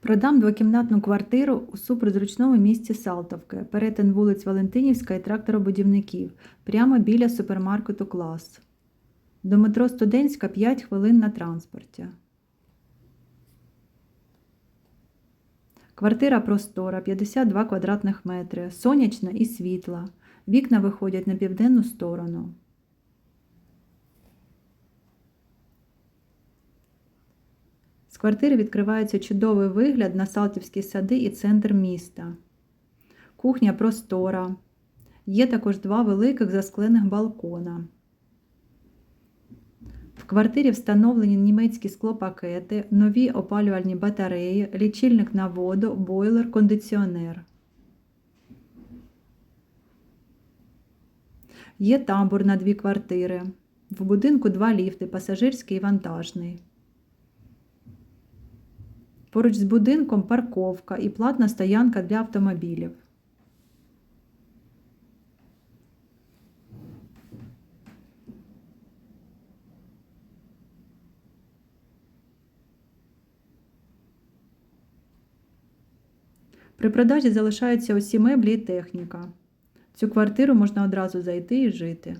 Продам двокімнатну квартиру у суперзручному місті Салтовки, перетин вулиць Валентинівська і тракторобудівників, прямо біля супермаркету Клас. До метро Студентська 5 хвилин на транспорті. Квартира простора, 52 квадратних метри, сонячна і світла. Вікна виходять на південну сторону. З квартири відкривається чудовий вигляд на Салтівські сади і центр міста. Кухня простора. Є також два великих засклених балкона. В квартирі встановлені німецькі склопакети, нові опалювальні батареї, лічильник на воду, бойлер, кондиціонер. Є тамбур на дві квартири. В будинку два ліфти пасажирський і вантажний. Поруч з будинком парковка і платна стоянка для автомобілів. При продажі залишаються усі меблі і техніка. Цю квартиру можна одразу зайти і жити.